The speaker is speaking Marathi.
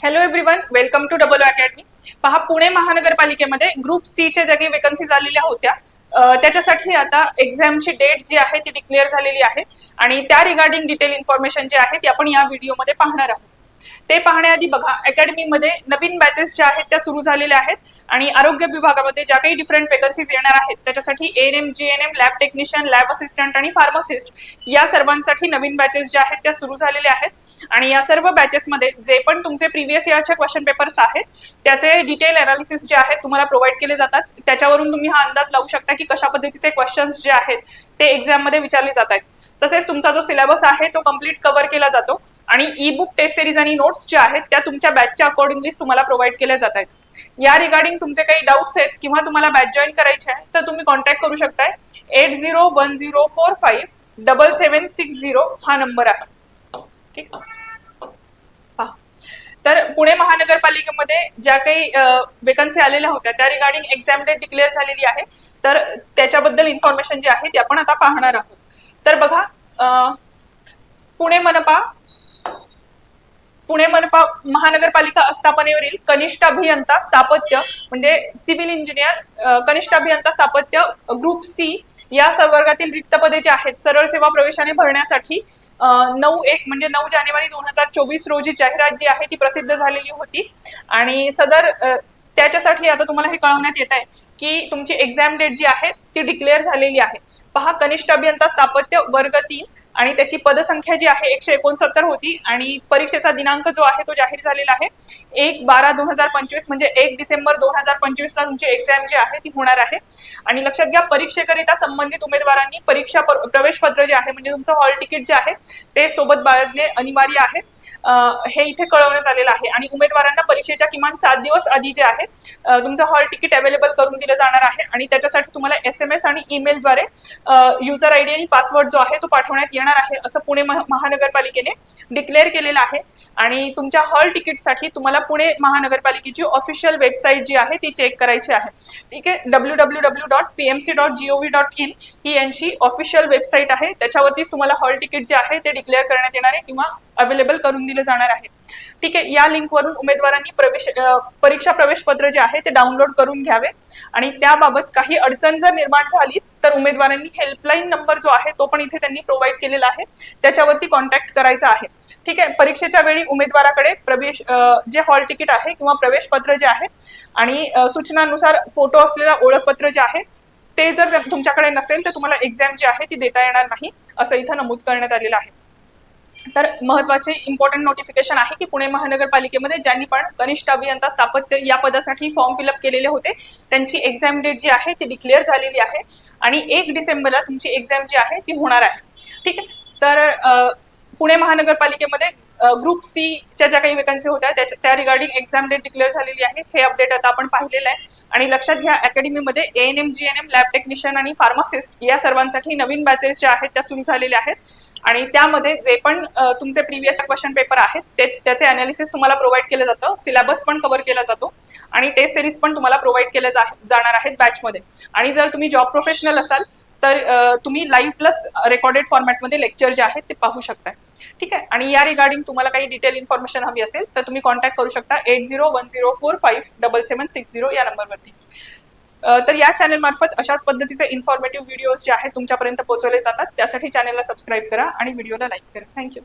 Hello everyone welcome to double academy पहा पुणे महानगरपालिकेमध्ये ग्रुप सी च्या ज्या काही वेकन्सीज आलेल्या होत्या त्याच्यासाठी आता एक्झामची डेट जी आहे ती डिक्लेअर झालेली आहे. आणि त्या रिगार्डिंग डिटेल इन्फॉर्मेशन जी आहे ती आपण या व्हिडिओमध्ये पाहणार आहोत. ते पाहण्याआधी बघा अकॅडमीमध्ये नवीन बॅचेस ज्या आहेत त्या सुरू झालेल्या आहेत. आणि आरोग्य विभागामध्ये ज्या काही डिफरंट वेकन्सीज येणार आहेत त्याच्यासाठी N M G N M lab technician lab assistant आणि फार्मासिस्ट या सर्वांसाठी नवीन बॅचेस ज्या आहेत त्या सुरू झालेल्या आहेत. आणि या सर्व बॅचेसमध्ये जे पण तुमचे प्रिव्हियस इयरचे क्वेश्चन पेपर्स आहेत त्याचे डिटेल अनालिसिस जे आहेत तुम्हाला प्रोव्हाइड केले जातात. त्याच्यावरून तुम्ही हा अंदाज लावू शकता की कशा पद्धतीचे क्वेश्चन्स जे आहेत ते एक्झाममध्ये विचारले जात आहेत. तसेच तुमचा जो सिलेबस आहे तो कंप्लीट कव्हर केला जातो. आणि ई बुक टेस्ट सिरीज आणि नोट्स ज्या आहेत त्या तुमच्या बॅचच्या अकॉर्डिंगली तुम्हाला प्रोव्हाइड केल्या जात आहेत. या रिगार्डिंग तुमचे काही डाऊट्स आहेत किंवा तुम्हाला बॅच जॉईन करायचे आहे तर तुम्ही कॉन्टॅक्ट करू शकताय. Eight zero one zero four five double seven six zero हा नंबर आहे. ठीक? तर पुणे महानगरपालिकेमध्ये ज्या काही वेकन्सी आलेल्या होत्या त्या रिगार्डिंग एक्झाम डेट डिक्लेअर झालेली आहे. तर त्याच्याबद्दल इन्फॉर्मेशन जी आहे ती आपण आता पाहणार आहोत. तर बघा पुणे मनपा पुणे मनपा महानगरपालिका आस्थापनेवरील कनिष्ठ अभियंता स्थापत्य म्हणजे सिव्हिल इंजिनियर कनिष्ठ अभियंता स्थापत्य ग्रुप सी या संवर्गातील रिक्त पदे जे आहेत सरळ सेवा प्रवेशाने भरण्यासाठी नऊ एक म्हणजे नऊ जानेवारी दोन हजार चोवीस रोजी जाहिरात जी आहे ती प्रसिद्ध झालेली होती. आणि सदर त्याच्यासाठी आता तुम्हाला हे कळवण्यात येत आहे की तुमची एक्झाम डेट जी आहे ती डिक्लेअर झालेली आहे. पहा कनिष्ठ अभियंता स्थापत्य वर्ग तीन आणि त्याची पदसंख्या जी आहे एकशे एकोणसत्तर होती आणि परीक्षेचा दिनांक जो आहे तो जाहीर झालेला आहे. एक बारा दोन हजार पंचवीस म्हणजे एक डिसेंबर दोन हजार पंचवीस ला तुमची एक्झाम जी आहे ती होणार आहे. आणि लक्षात घ्या परीक्षेकरिता संबंधित उमेदवारांनी परीक्षा प- प्रवेश पत्र जे आहे म्हणजे तुमचं हॉल तिकीट जे आहे ते सोबत बाळगणे अनिवार्य आहे. हे इथे कळवण्यात आलेलं आहे. आणि उमेदवारांना परीक्षेच्या किमान सात दिवस आधी जे आहे तुमचं हॉल तिकीट अवेलेबल करून दिलं जाणार आहे. आणि त्याच्यासाठी तुम्हाला एस एस आणि ईमेलद्वारे युजर आयडी आणि पासवर्ड जो आहे तो पाठवण्यात येणार आहे असं पुणे महानगरपालिकेने डिक्लेअर केलेलं आहे. आणि तुमच्या हॉल तिकीटसाठी तुम्हाला पुणे महानगरपालिकेची ऑफिशियल वेबसाईट जी आहे ती चेक करायची आहे. ठीक आहे? W W W dot P M C dot gov dot in ही यांची ऑफिशियल वेबसाईट आहे. त्याच्यावरतीच तुम्हाला हॉल तिकीट जे आहे ते डिक्लेअर करण्यात येणार आहे किंवा अवेलेबल करून दिलं जाणार आहे. ठीक आहे या लिंकवरून उमेदवारांनी प्रवेश परीक्षा प्रवेश पत्र जे आहे ते डाउनलोड करून घ्यावे. आणि त्याबाबत काही अडचण जर निर्माण झालीच तर उमेदवारांनी हेल्पलाईन नंबर जो आहे तो पण इथे त्यांनी प्रोव्हाइड केलेला आहे. त्याच्यावरती कॉन्टॅक्ट करायचा आहे. ठीक आहे परीक्षेच्या वेळी उमेदवाराकडे प्रवेश जे हॉल तिकीट आहे किंवा प्रवेश पत्र जे आहे आणि सूचनानुसार फोटो असलेला ओळखपत्र जे आहे ते जर तुमच्याकडे नसेल तर तुम्हाला एक्झाम जी आहे ती देता येणार नाही असं इथं नमूद करण्यात आलेलं आहे. तर महत्त्वाचे इम्पॉर्टंट नोटिफिकेशन आहे की पुणे महानगरपालिकेमध्ये ज्यांनी पण कनिष्ठ अभियंता स्थापत्य या पदासाठी फॉर्म फिलअप केलेले होते त्यांची एक्झाम डेट जी आहे ती डिक्लेअर झालेली आहे आणि एक डिसेंबरला तुमची एक्झाम जी आहे ती होणार आहे. ठीक आहे? तर पुणे महानगरपालिकेमध्ये ग्रुप सी च्या ज्या काही वेकन्सी होत्या त्याच्या त्या रिगार्डिंग एक्झाम डेट डिक्लेअर झालेली आहे. हे अपडेट आता आपण पाहिलेलं आहे. आणि लक्षात घ्या अकॅडमीमध्ये A N M G N M lab technician आणि फार्मासिस्ट या सर्वांसाठी नवीन बॅचेस ज्या आहेत त्या सुरू झालेल्या आहेत. आणि त्यामध्ये जे पण तुमचे प्रिव्हियस क्वेश्चन पेपर आहेत ते त्याचे अनालिसिस तुम्हाला प्रोव्हाइड केलं जातं. सिलेबस पण कव्हर केला जातो. आणि टेस्ट सिरीज पण तुम्हाला प्रोव्हाइड केल्या जाणार आहेत बॅचमध्ये आणि जर तुम्ही जॉब प्रोफेशनल असाल तर तुम्ही लाईव्ह प्लस रेकॉर्डेड फॉर्मॅटमध्ये लेक्चर जे आहेत ते पाहू शकताय. ठीक आहे? आणि या रिगार्डिंग तुम्हाला काही डिटेल इन्फॉर्मेशन हवी असेल तर तुम्ही कॉन्टॅक्ट करू शकता eight zero one zero four five double seven six zero या नंबरवरती तर या चॅनल मार्फत अशाच पद्धतीचे इन्फॉर्मेटिव्ह व्हिडिओज जे आहेत तुमच्यापर्यंत पोहोचवले जातात. त्यासाठी चॅनलला सबस्क्राईब करा आणि व्हिडिओला लाईक करा. थँक्यू